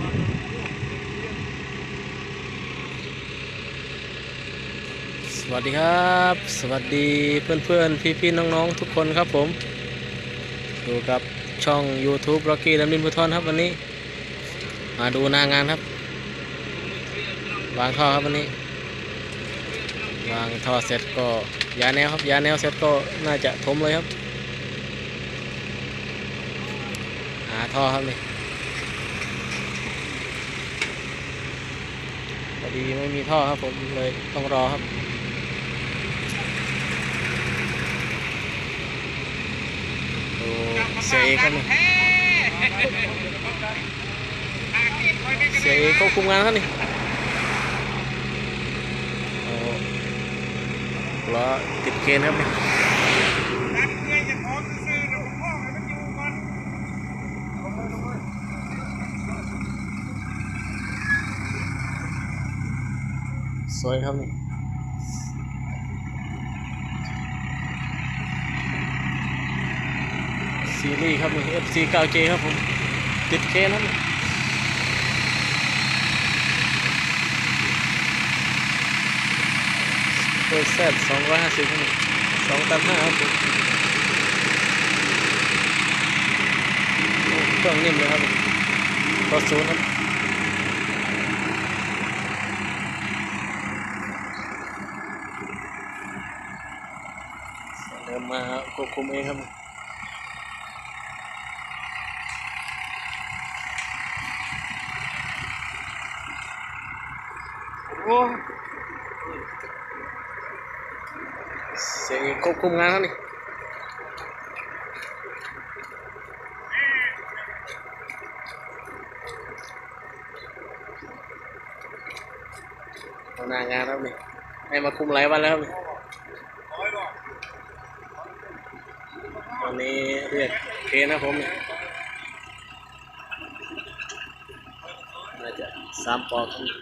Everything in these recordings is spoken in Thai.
สวัสดีครับ สวัสดีเพื่อนๆ พี่ๆ น้องๆ ทุกคนครับผมอยู่กับช่อง YouTube Rocky ลำนินพุทรครับวันนี้ มาดูหน้างานครับ วางท่อครับวันนี้ วางท่อเสร็จก็ยาแนวครับยาแนวเสร็จก็น่าจะทมเลยครับ หาท่อครับนี่พอ ดีไม่มีท่อครับผมเลยต้องรอครับดูเสียเอกครับนี่เสียเอกควบคุมงานครับนี่โอ้ล้อติดเกณฑ์ครับนี่ สวยครับนี่ซีรีส์ครับนี่ FC 9J ครับผมติดเคนครับนี่ตัวแซดสองร้อยห้าสิบครับนี่สองตันห้าครับผมเครื่องนิ่มเลยครับนี่รถศูนย์ครับ เดินมาควบคุมเองครับโอ้เสียงควบคุมงานครับนี่นางานครับนี่ให้มาคุมหลายวันแล้วนี่ วันนี้เรียกเคนนะครับผมนี่น่าจะสามปอกครับนี่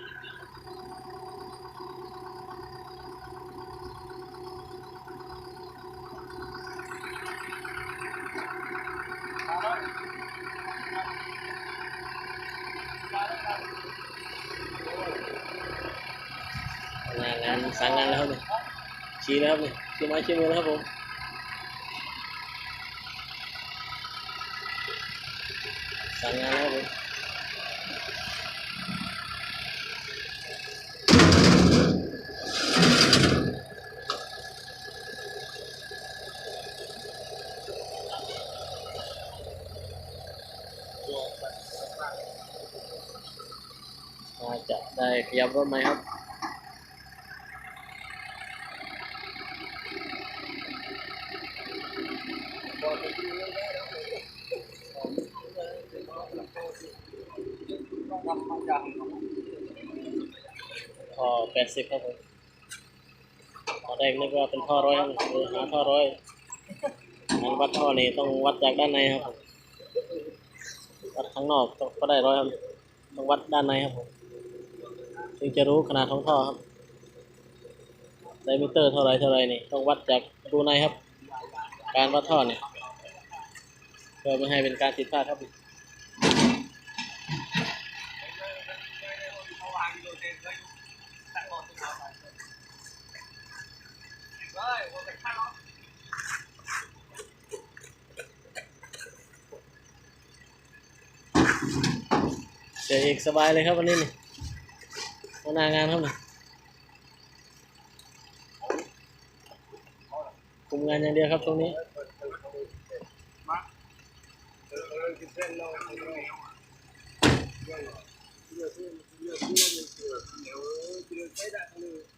งานงานสั่งงานแล้วครับนี่ชี้แล้วครับนี่ชี้ไม้ชี้มือแล้วครับผม สั่งงานแล้วครับผมน่าจะได้ขยับรถไหมครับ ท่อแปดสิบครับผมตอนแรกนึกว่าเป็นท่อร้อยครับเลยหาท่อร้อยงั้นวัดท่อนี่ต้องวัดจากด้านในครับผมวัดข้างนอกต้องก็ได้ร้อยครับต้องวัดด้านในครับผมถึงจะรู้ขนาดของท่อครับไดมิเตอร์เท่าไรเท่าไรนี่ต้องวัดจากรูในครับ การวัดท่อเนี่ยเพื่อไม่ให้เป็นการผิดพลาดครับ เสียเอกสบายเลยครับวันนี้นี่หัวหน้างานครับนี่คุมงานอย่างเดียวครับตรงนี้เ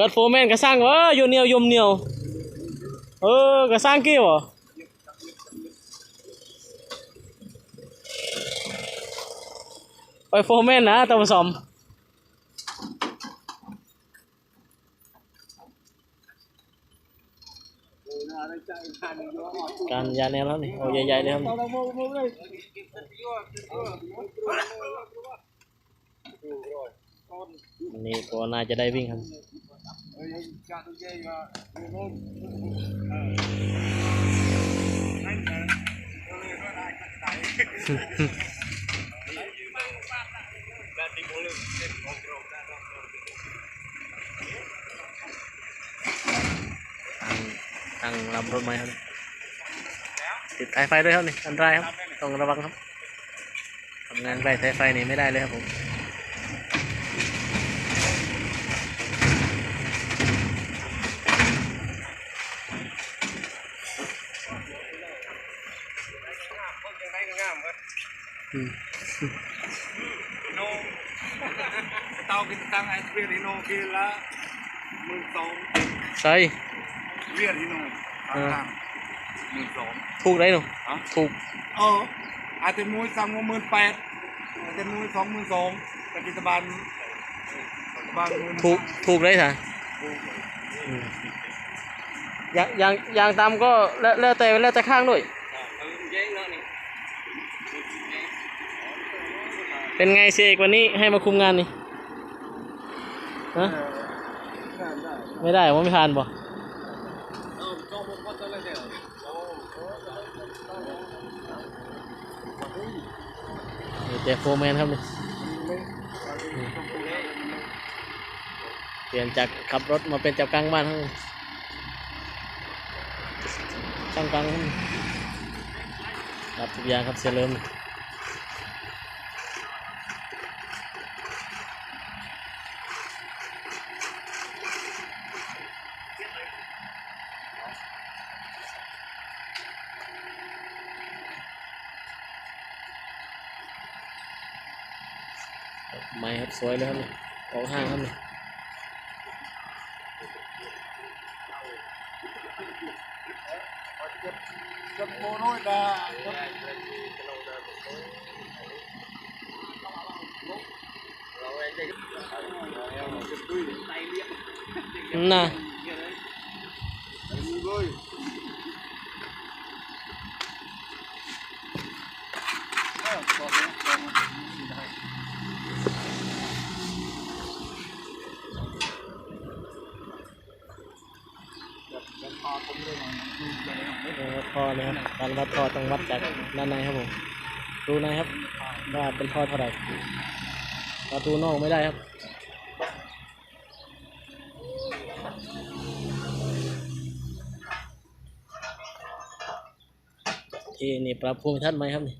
กิดโฟแมนกระสร้างวะอยู่เหนียวยมเหนียวเออกระสร้างกี่วะไปโฟแมนนะตะผสมการยาแนวแล้วนี่โอ้ใหญ่ๆเลยครับนี่อันนี้ก็น่าจะได้วิ่งครับ ทางตั้งลำรถไหมครับติดสายไฟด้วยครับนี่อันตรายครับต้องระวังครับทำงานใกล้สายไฟนี่ไม่ได้เลยครับผมางทางหมื่นสองถูกได้หนูอ๋อถูก เอออาจจะมุ้ยสั่งมาหมื่นแปดอาจจะมุ้ยสองหมื่นสองแต่กิจบาลบางหมื่นถูก ถูกได้ค่ะอืมอย่างอย่างอย่างตามก็แล้วแล้วแต่แล้วแต่ข้างด้วย เป็นไงเสียเอกวันนี้ให้มาคุมงานนี่ ฮะไม่ได้ว่าไม่ทานบ่นี่แต่โฟร์แมนครับนี่เปลี่ยนจากขับรถมาเป็นจับกลางบ้านครับนี่ช่างกลางครับนี่รับทุกอย่างครับเสียเริ่ม นี่ไม้ครับสวยเลยครับนี่ออกห้างครับนี่จนโมโน้ยดาน่ะ ดูเลย เออท่อนะครับ การวัดท่อต้องวัดจากด้านในครับผมดูในครับว่าเป็นท่อเท่าไหร่ประตูนอกไม่ได้ครับที่นี่ปรับภูมิทัศน์ไหมครับนี่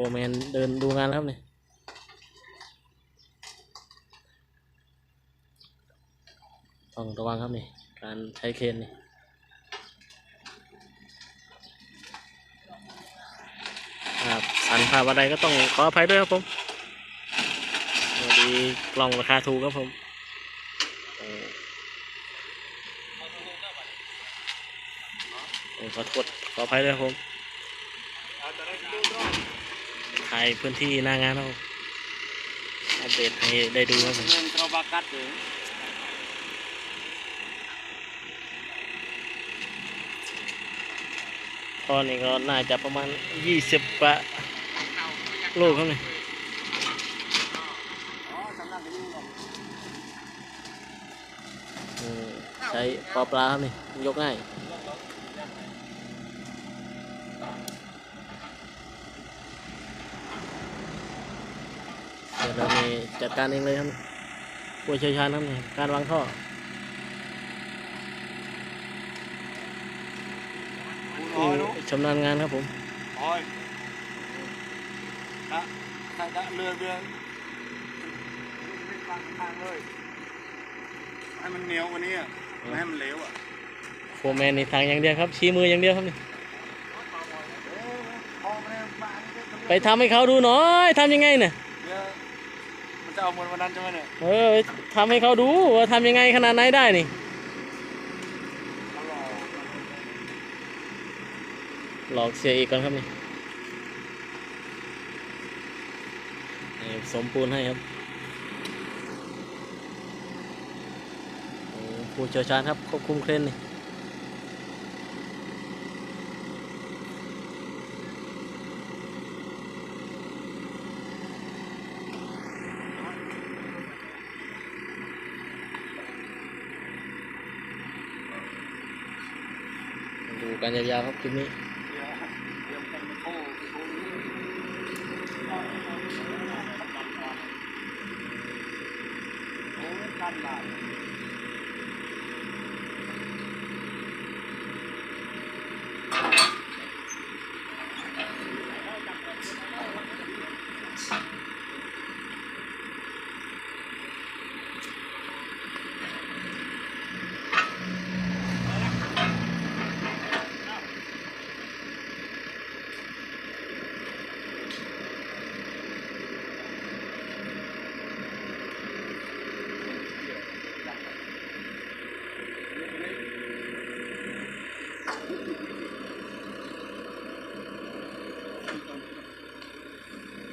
โฟร์แมนเดินดูงานแล้วครับนี่ต้องระวังครับนี่ การใช้เคนนี่ครับสันภาพอะไรก็ต้องขออภัยด้วยครับผมสวัสดีกล่องราคาถูกครับผมขอโทษขออภัยด้วยครับผม ถ่ายพื้นที่หน้างานเราอัปเดตให้ได้ดูครับผมเงินเรบากัดเลยตอนนี้ก็น่าจะประมาณยี่สิบกว่าลูกครับนี่ใช้ปอปลาครับนี่ ยกง่ายเดี๋ยวเรามี จัดการเองเลยครับนี่ผู้เชี่ยวชาญครับนี่การวางท่อคุณผู้อ้อยลูกชำนาญงานครับผมอ้อยนะใส่เรือเรือไม่ฟังทางเลย ให้มันเหนียวกว่านี้อะไม่ให้มันเหลวอะโฟร์แมนนี่ทางอย่างเดียวครับ ชี้มืออย่างเดียวครับนี่เออพอมันมาอันนี้ก็ไปทำให้เขาดูหน่อยทำยังไงเนี่ยเดี๋ยวมัน จะเอาเหมือนวันนั้นใช่ไหมเนี่ยเออไปทำให้เขาดูว่าทำยังไงขนาดไหนได้นี่หลอกเสียอีกก่อนครับนี่นี่สมปูนให้ครับผู้เชี่ยวชาญครับควบคุมเครนนี่ กันยาวๆครับคลิปนี้ เดี๋ยวเดี๋ยวกันโค้โค้โอ้ยกันบาท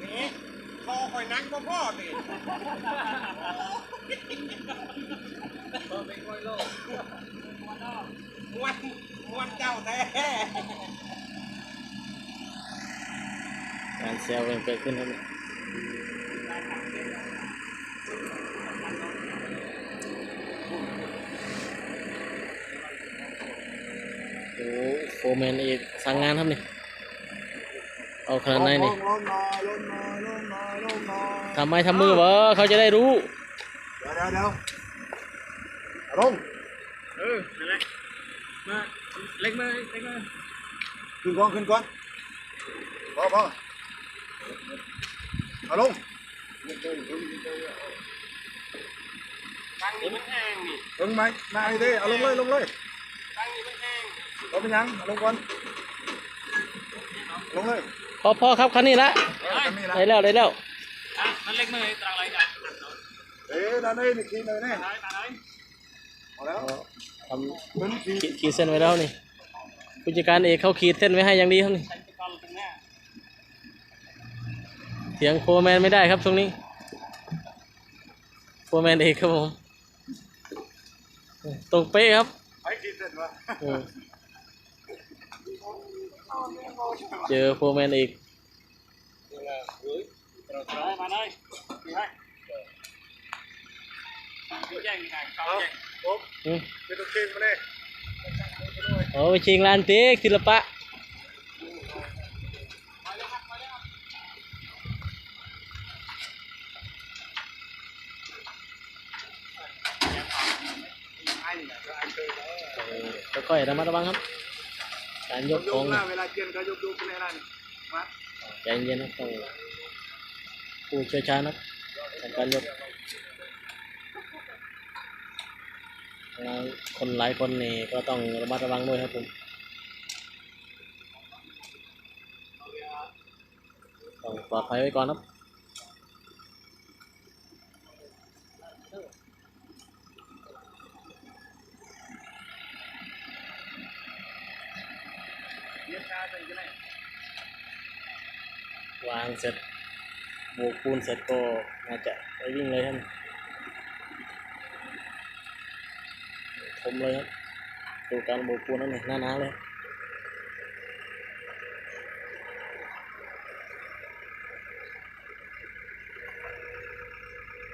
นี่ คอคอยนักก็พ่อสิพ่อเป็นคอยโลกมวนมวนเจ้าแท้การแซวกันเกิดขึ้นครับโอ้โฟร์แมนอีกสั่งงานครับนี่ เอาขนาดไหนนี่ลงลงหน่อยลงหน่อย ทำไมทำมือวะเขาจะได้รู้ เดี๋ยวเดี๋ยวเดี๋ยวลงเออนั่นแหละมาเล็กมาเล็กมาขึ้นก่อนขึ้นก่อนพอพอเอาลงตั้งนี่มันแห้งนี่ลงไหมมาไอ้เด้เอาลงเลยลงเลยตั้งนี่มันแห้งลงไปยังเอาลงก่อนลงเลยพอพอครับคันนี้ละเออจะมีนะได้แล้วได้แล้ว อะมันเล็กมาตรังไรจ้ะเอ๊ะนั่นนี่นี่ขีดเลยนี่ตายตายเอาแล้วทำขึ้นขีดขีดขีดเส้นไว้แล้วนี่ผู้จัดการเอกเขาขีดเส้นไว้ให้อย่างดีครับนี่ใช้ตะกอนตรงเนี้ยเสียงโฟร์แมนไม่ได้ครับช่วงนี้โฟร์แมนเอกครับผมตรงเป๊ะครับไอ้ขีดเสร็จวะอืมเจอโฟร์แมนเอก เราตายมาเลยดีไหมดีแจ้งยังไงเขาแจ้งโอ้อืมเป็นตั ผู้เชี่ยวชาญนะทำการยกคนหลายคนนี่ก็ต้องระมัดระวังด้วยครับผมต้องปลอดภัยไว้ก่อนครับเกียนชาเป็นยังไงวางเสร็จ โบกปูนเสร็จก็น่าจะไปวิ่งเลยท่านผมเลยครับดูการโบกปูนนั่นเองหน้าๆเลย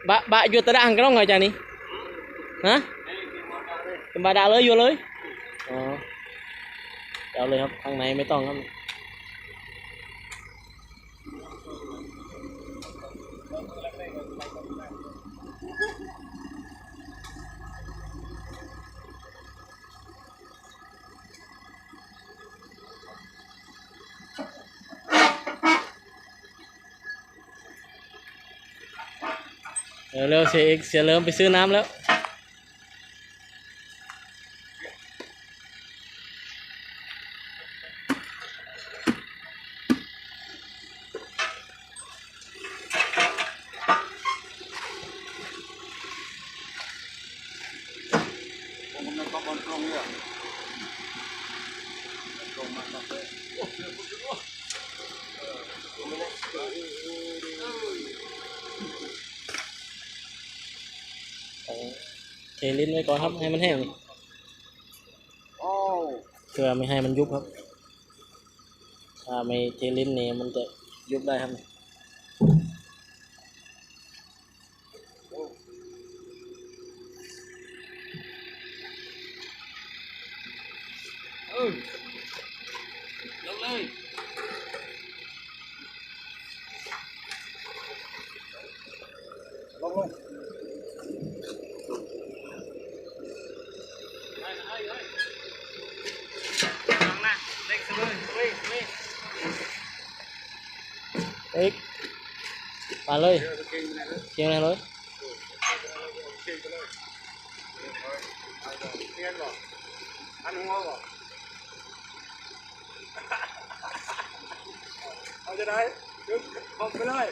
บะบะอยู่ตะด่างก็ต้องไงจานี่ฮะเป็นบาดาเลยอยู่เลยอ๋อเอาเลยครับข้างในไม่ต้องครับ เร็วเอ็กเสียเริ่มไปซื้อน้ำแล้ว ลิ้นไว้ก่อนครับ ให้มันแห้งโอ้เพื่อไม่ให้มันยุบครับ ถ้าไม่เทลิ้นนี่มันจะยุบได้ครับ เออ ลองนะเล็กเลยเฮ้ยเฮ้ย เอ็กมาเลยเชียงอะไรเลยเรียนบ่อันหัวบ่เอาจะได้ยึดคอมไปเลย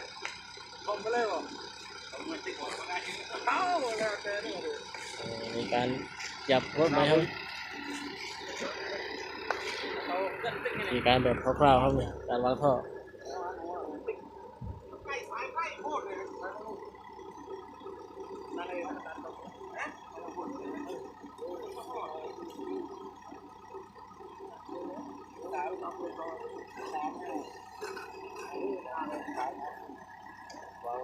คอมไปเลยบ่มีการจับรถไหมครับมีการแบบคร่าวๆครับเนี่ยการวางท่อ ใกล้สายใกล้ โคตรเลยนั่นเลยนั่นเลย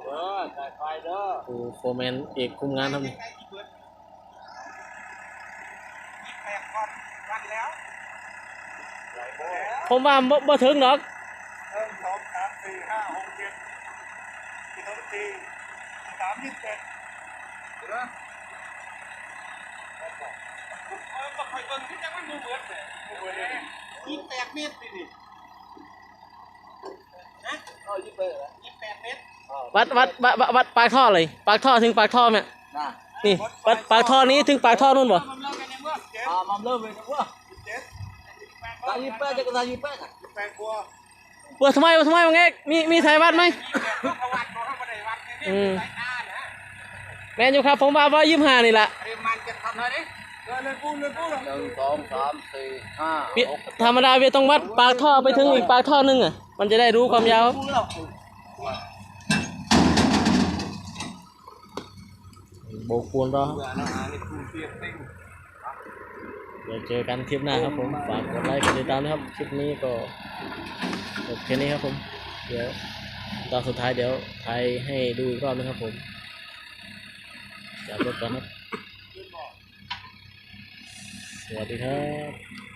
เด้อสายไฟเด้อครูโฟร์แมนเอกคุมงานครับนี่แปดวันวันแล้วไหลโบ้ผมว่าบ่บ่ถึงหรอก สิบสองสี่สามยี่สิบเจ็ดเห็นไหมเออก็คอยเบิ่งที่จะไม่มือเบิดเลยมือเบิดเลยยี่สิบแปดเมตรดิดินะอ๋อยี่สิบแปดเหรอยี่สิบแปดเมตรวัดวัดวัดวัดวัดปากท่อเลยปากท่อถึงปากท่อเนี่ยน่ะนี่วัดปากท่อนี้ถึงปากท่อนู่นบ่มันเริ่มกันยังวะเจ็ดอ่ามาเริ่มเลยนะว่าเจ็ดแปดตายี่แปดจะกระตายี่แปดอะแปดกว่า เปิดทำไมเปิดทำไมวะเงี้ยมีมีไทยวัดไหมพวกวัดเขาเข้ามาในวัดเนี่ยอืมสายตานะแมนอยู่ครับผมว่าว่ายี่ห้านี่แหละเรียมันจะทำอะไรดิเออเลยพูดเลยพูดหนึ่งสองสามสี่ห้าเวียธรรมดาเวียต้องวัดปากท่อไปถึงอีกปากท่อนึงอะ มันจะได้รู้ความยาวพูดแล้วโบกปูนรอ เดี๋ยวเจอกันคลิปหน้าครับผม ฝากกดไลค์กดติดตามนะครับ คลิปนี้ก็จบแค่นี้ครับผม เดี๋ยวตอนสุดท้ายเดี๋ยวถ่ายให้ดูอีกรอบนะครับผมจับรถก่อนครับ สวัสดีครับ